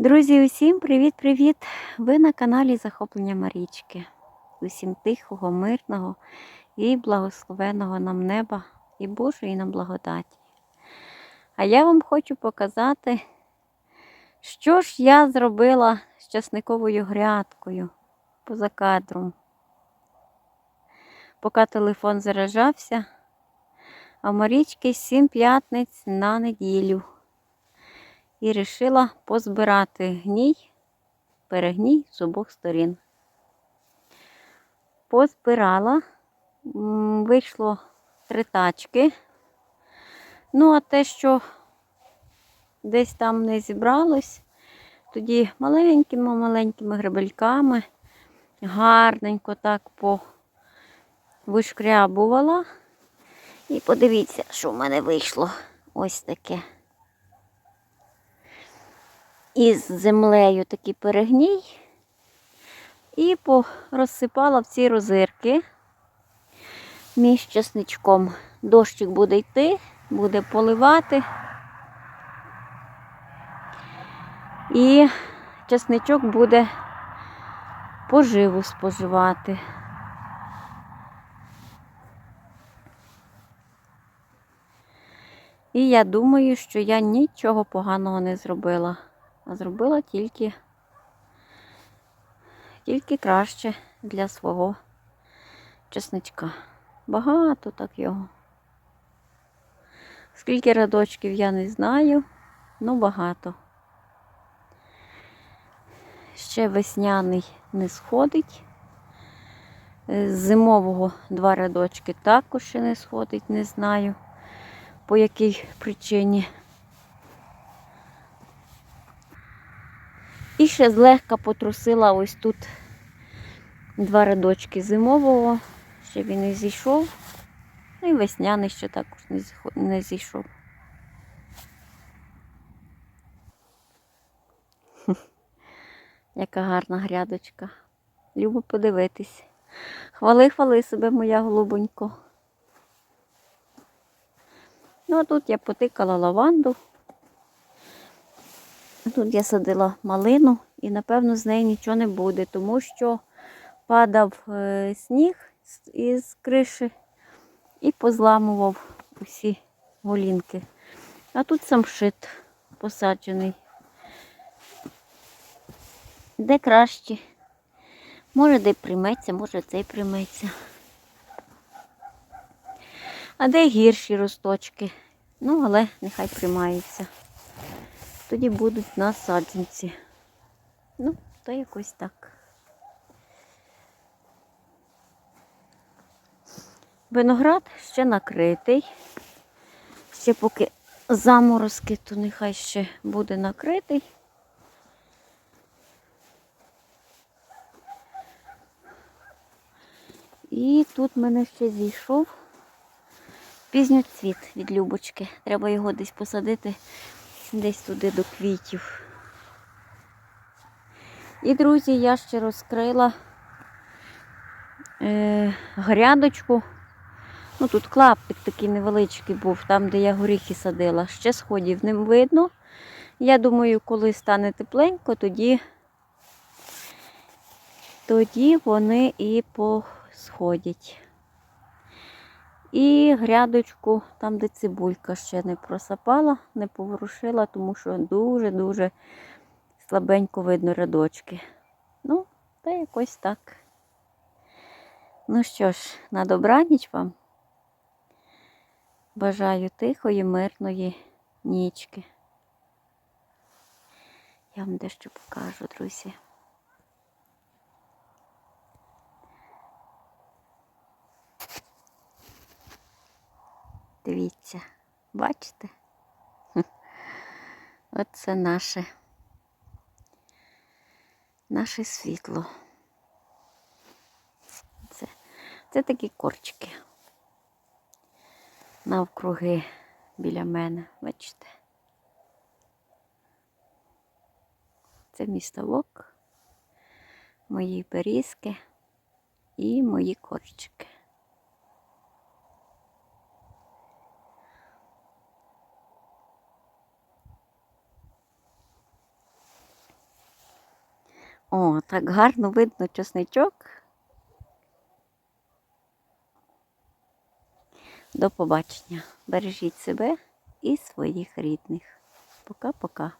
Друзі, усім привіт-привіт! Ви на каналі Захоплення Марічки. Усім тихого, мирного і благословеного нам неба і Божої нам благодаті. А я вам хочу показати, що ж я зробила з часниковою грядкою поза кадром. Поки телефон заряджався, а Марічки сім п'ятниць на неділю і вирішила позбирати гній, перегній з обох сторін. Позбирала, вийшло три тачки. Ну, а те, що десь там не зібралось, тоді маленькими-маленькими гребельками гарненько так повишкрябувала. І подивіться, що в мене вийшло ось таке із землею такий перегній і розсипала в ці розирки між часничком. Дощик буде йти, буде поливати. І часничок буде поживу споживати. І я думаю, що я нічого поганого не зробила а зробила тільки, тільки краще для свого чесничка. Багато так його. Скільки рядочків я не знаю, ну багато. Ще весняний не сходить. З зимового два рядочки також ще не сходить, не знаю по якій причині. Ще злегка потрусила ось тут два рядочки зимового, ще він не зійшов. Ну і весняний ще також не зійшов. Яка гарна грядочка. Любо подивитись. Хвали, хвали себе, моя голубонько. Ну, а тут я потикала лаванду. Тут я садила малину і, напевно, з неї нічого не буде, тому що падав е, сніг із криші і позламував усі голінки. А тут самшит посаджений. Де краще. Може, де прийметься, може цей прийметься. А де гірші росточки. Ну, але нехай приймаються тоді будуть насадженці. Ну, то якось так. Виноград ще накритий. Ще поки заморозки, то нехай ще буде накритий. І тут мене ще зійшов пізньоцвіт від Любочки. Треба його десь посадити десь туди до квітів. І, друзі, я ще розкрила е, грядочку. Ну, тут клаптик такий невеличкий був, там, де я горіхи садила. Ще сходів не видно. Я думаю, коли стане тепленько, тоді, тоді вони і посходять. І грядочку, там, де цибулька ще не просапала, не поворушила, тому що дуже-дуже слабенько видно рядочки. Ну, та якось так. Ну що ж, на добраніч вам. Бажаю тихої, мирної нічки. Я вам дещо покажу, друзі. Дивіться, бачите? Оце наше наше світло. Це, це такі корчики навкруги біля мене, бачите? Це містовок, мої берізки і мої корчики. О, так гарно видно чесничок. До побачення. Бережіть себе і своїх рідних. Пока-пока.